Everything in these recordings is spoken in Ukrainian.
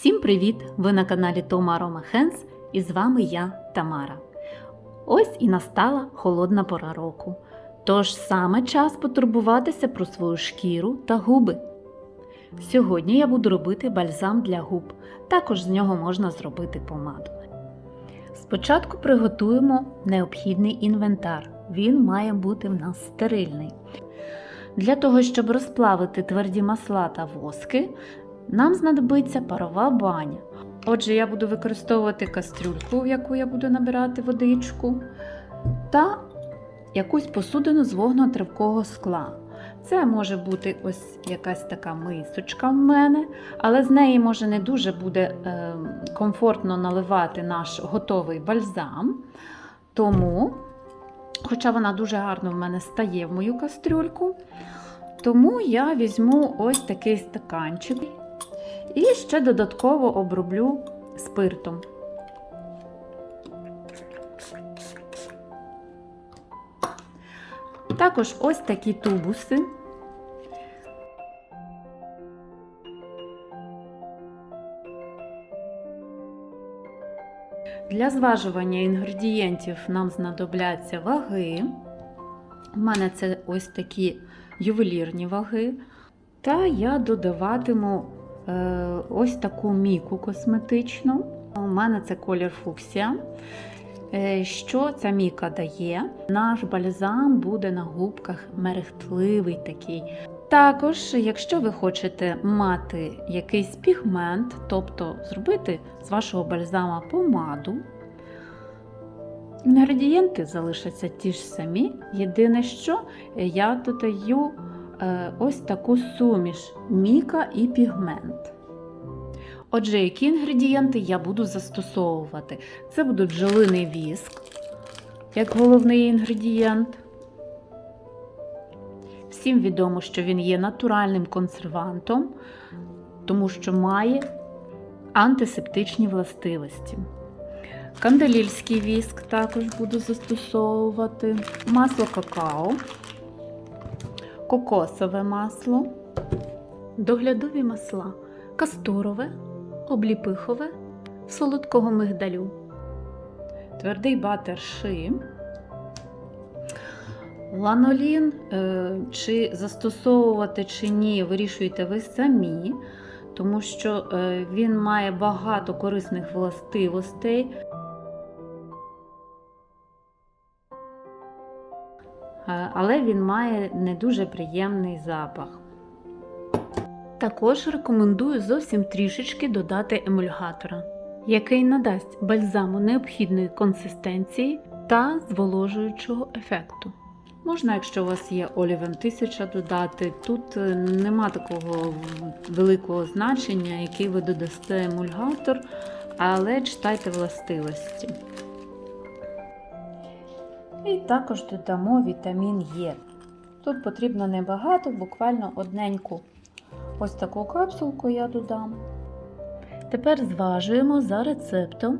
Всім привіт! Ви на каналі Тома Арома Хенс і з вами я, Тамара. Ось і настала холодна пора року. Тож саме час потурбуватися про свою шкіру та губи. Сьогодні я буду робити бальзам для губ, також з нього можна зробити помаду. Спочатку приготуємо необхідний інвентар. Він має бути в нас стерильний. Для того, щоб розплавити тверді масла та воски, нам знадобиться парова баня. Отже, я буду використовувати кастрюльку, в яку я буду набирати водичку, та якусь посудину з вогнотривкого скла. Це може бути ось якась така мисочка в мене, але з неї може не дуже буде е, комфортно наливати наш готовий бальзам. Тому, хоча вона дуже гарно в мене стає в мою кастрюльку, тому я візьму ось такий стаканчик і ще додатково оброблю спиртом. Також ось такі тубуси. Для зважування інгредієнтів нам знадобляться ваги. У мене це ось такі ювелірні ваги. Та я додаватиму ось таку міку косметичну. У мене це колір фуксія. Е, Що ця міка дає? Наш бальзам буде на губках мерехтливий такий. Також, якщо ви хочете мати якийсь пігмент, тобто зробити з вашого бальзама помаду, інгредієнти залишаться ті ж самі. Єдине, що я додаю е, ось таку суміш міка і пігмент. Отже, які інгредієнти я буду застосовувати? Це буде бджолиний віск, як головний інгредієнт. Всім відомо, що він є натуральним консервантом, тому що має антисептичні властивості. Канделільський віск також буду застосовувати, масло какао, кокосове масло, доглядові масла, касторове, обліпихове, солодкого мигдалю, твердий батер ши, ланолін е, чи застосовувати чи ні, вирішуєте ви самі, тому що е, він має багато корисних властивостей. Але він має не дуже приємний запах. Також рекомендую зовсім трішечки додати емульгатора, який надасть бальзаму необхідної консистенції та зволожуючого ефекту. Можна, якщо у вас є олівен 1000 додати, тут е, нема такого великого значення, який ви додасте емульгатор, але читайте властивості. І також додамо вітамін Е. Тут потрібно небагато, буквально одненьку ось таку капсулку я додам. Тепер зважуємо за рецептом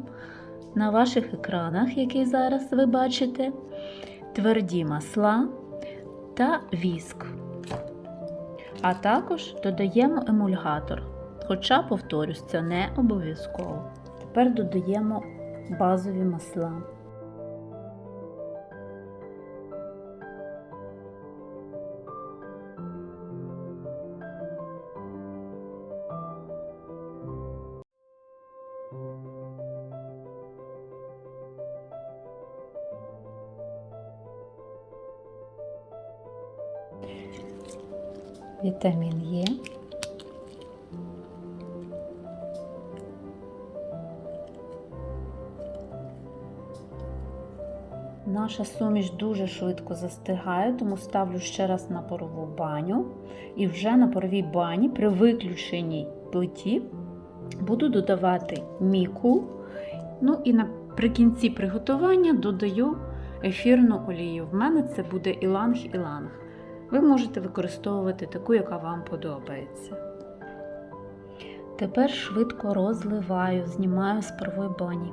на ваших екранах, які зараз ви бачите, тверді масла та віск. А також додаємо емульгатор. Хоча, повторюсь, це не обов'язково. Тепер додаємо базові масла. Вітамін Е. Наша суміш дуже швидко застигає, тому ставлю ще раз на парову баню. І вже на паровій бані при виключеній плиті буду додавати міку. Ну і наприкінці приготування додаю ефірну олію. В мене це буде іланг-іланг. Ви можете використовувати таку, яка вам подобається. Тепер швидко розливаю, знімаю з парової бані.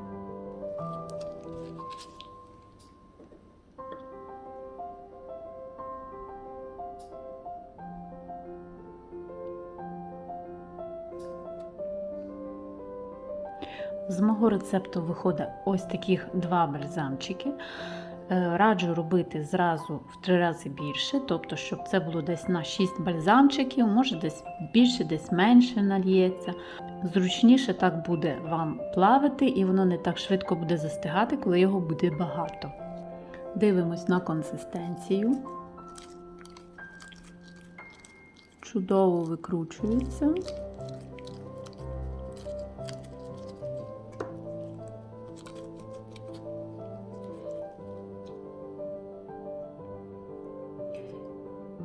З мого рецепту виходить ось таких два бальзамчики. Е, Раджу робити зразу в три рази більше, тобто, щоб це було десь на 6 бальзамчиків, може десь більше, десь менше нальється. Зручніше так буде вам плавати, і воно не так швидко буде застигати, коли його буде багато. Дивимось на консистенцію. Чудово викручується.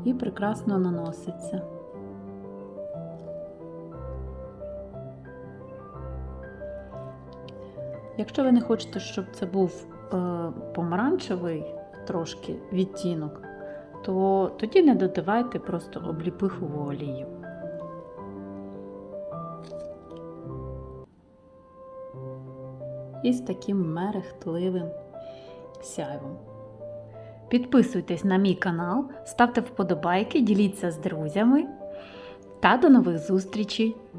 І прекрасно наноситься. Якщо ви не хочете, щоб це був е, помаранчевий трошки відтінок, то тоді не додавайте просто обліпихову олію. І з таким мерехтливим сяйвом. Підписуйтесь на мій канал, ставте вподобайки, діліться з друзями та до нових зустрічей!